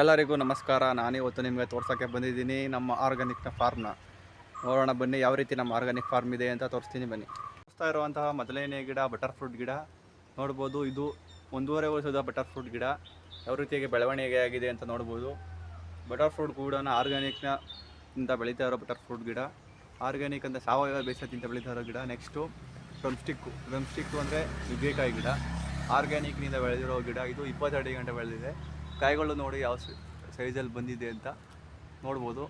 ಎಲ್ಲರಿಗೂ ನಮಸ್ಕಾರ. ನಾನೇ ಇವತ್ತು ನಿಮಗೆ ತೋರ್ಸೋಕ್ಕೆ ಬಂದಿದ್ದೀನಿ ನಮ್ಮ ಆರ್ಗ್ಯಾನಿಕ್ನ ಫಾರ್ಮ್ನ ನೋಡೋಣ ಬನ್ನಿ ಯಾವ ರೀತಿ ನಮ್ಮ ಆರ್ಗಾನಿಕ್ ಫಾರ್ಮ್ ಇದೆ ಅಂತ ತೋರಿಸ್ತೀನಿ ಬನ್ನಿ. ತೋರಿಸ್ತಾ ಇರುವಂತಹ ಮೊದಲನೇ ಗಿಡ ಬಟರ್ ಫ್ರೂಟ್ ಗಿಡ. ನೋಡ್ಬೋದು ಇದು ಒಂದೂವರೆ ವರ್ಷದ ಬಟರ್ ಫ್ರೂಟ್ ಗಿಡ. ಯಾವ ರೀತಿಯಾಗಿ ಬೆಳವಣಿಗೆ ಆಗಿದೆ ಅಂತ ನೋಡ್ಬೋದು. ಬಟರ್ ಫ್ರೂಟ್ ಕೂಡ ಆರ್ಗ್ಯಾನಿಕ್ನ ಇಂದ ಬೆಳೀತಾ ಇರೋ ಬಟರ್ ಫ್ರೂಟ್ ಗಿಡ. ಆರ್ಗ್ಯಾನಿಕ್ ಅಂತ ಸಾವಯವ ಬೇಸದಿಂದ ಬೆಳೀತಾ ಇರೋ ಗಿಡ. Next drumstick drumstick ಅಂದರೆ ನುಗ್ಗೆಕಾಯಿ ಗಿಡ. ಆರ್ಗ್ಯಾನಿಕ್ನಿಂದ ಬೆಳೆದಿರೋ ಗಿಡ. ಇದು ಇಪ್ಪತ್ತೆರಡು ಗಂಟೆ ಬೆಳೆದಿದೆ. ಕಾಯಿಗಳು ನೋಡಿ ಯಾವ ಸೈಜಲ್ಲಿ ಬಂದಿದೆ ಅಂತ ನೋಡ್ಬೋದು.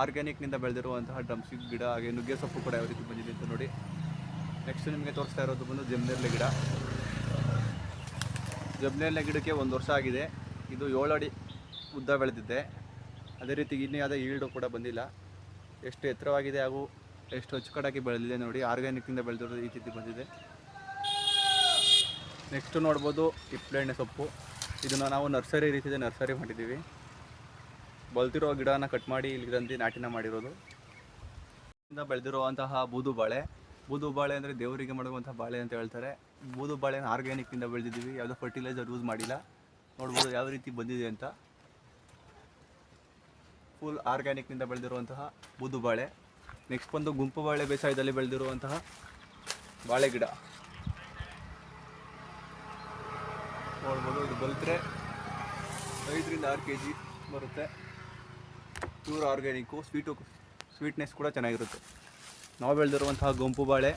ಆರ್ಗ್ಯಾನಿಕ್ನಿಂದ ಬೆಳೆದಿರುವಂತಹ ಡ್ರಮ್ ಸ್ಟಿಕ್ ಗಿಡ, ಹಾಗೆ ನುಗ್ಗೆ ಸೊಪ್ಪು ಕೂಡ ಯಾವ ರೀತಿ ಬಂದಿದೆ ಅಂತ ನೋಡಿ. ನೆಕ್ಸ್ಟ್ ನಿಮಗೆ ತೋರಿಸ್ತಾ ಇರೋದು ಬಂದು ಜಮ್ನೇರ್ಲೆ ಗಿಡ. ಜಮ್ನೇರ್ಲೆ ಗಿಡಕ್ಕೆ ಒಂದು ವರ್ಷ ಆಗಿದೆ. ಇದು ಏಳು ಅಡಿ ಉದ್ದ ಬೆಳೆದಿದ್ದೆ ಅದೇ ರೀತಿ ಇನ್ನೂ ಯಾವುದೇ ಈಲ್ಡು ಕೂಡ ಬಂದಿಲ್ಲ. ಎಷ್ಟು ಎತ್ತರವಾಗಿದೆ ಹಾಗೂ ಎಷ್ಟು ಅಚ್ಚುಕಟ್ಟಾಗಿ ಬೆಳೆದಿದೆ ನೋಡಿ. ಆರ್ಗ್ಯಾನಿಕ್ನಿಂದ ಬೆಳೆದಿರೋದು ಈ ರೀತಿ ಬಂದಿದೆ. ನೆಕ್ಸ್ಟು ನೋಡ್ಬೋದು ಹಿಪ್ಪಳೆಣ್ಣೆ ಸೊಪ್ಪು. ಇದನ್ನು ನಾವು ನರ್ಸರಿ ರೀತಿಯ ನರ್ಸರಿ ಮಾಡಿದ್ದೀವಿ. ಬಲ್ತಿರೋ ಗಿಡನ ಕಟ್ ಮಾಡಿ ಇಲ್ಲಿ ತಂದು ನಾಟಿನ ಮಾಡಿರೋದು. ಇಂದ ಬೆಳೆದಿರುವಂತಹ ಬೂದು ಬಾಳೆ. ಬೂದು ಬಾಳೆ ಅಂದರೆ ದೇವರಿಗೆ ಮಾಡುವಂಥ ಬಾಳೆ ಅಂತ ಹೇಳ್ತಾರೆ. ಬೂದು ಬಾಳೆನ ಆರ್ಗ್ಯಾನಿಕ್ಕಿಂದ ಬೆಳೆದಿದ್ದೀವಿ. ಯಾವುದೋ ಫರ್ಟಿಲೈಸರ್ ಯೂಸ್ ಮಾಡಿಲ್ಲ. ನೋಡ್ಬೋದು ಯಾವ ರೀತಿ ಬಂದಿದೆ ಅಂತ. ಫುಲ್ ಆರ್ಗ್ಯಾನಿಕ್ನಿಂದ ಬೆಳೆದಿರುವಂತಹ ಬೂದು ಬಾಳೆ. ನೆಕ್ಸ್ಟ್ ಬಂದು ಗುಂಪು ಬಾಳೆ ಬೇಸಾಯದಲ್ಲಿ ಬೆಳೆದಿರುವಂತಹ ಬಾಳೆ ಗಿಡ. ನೋಡ್ಬೋದು, ಇದು ಬಲ್ತ್ರೆ ಐದರಿಂದ ಆರು ಕೆ ಜಿ ಬರುತ್ತೆ. ಪ್ಯೂರ್ ಆರ್ಗ್ಯಾನಿಕ್ಕು, ಸ್ವೀಟು ಸ್ವೀಟ್ನೆಸ್ ಕೂಡ ಚೆನ್ನಾಗಿರುತ್ತೆ. ನಾವು ಬೆಳೆದಿರುವಂತಹ ಗೊಂಪು ಬಾಳೆ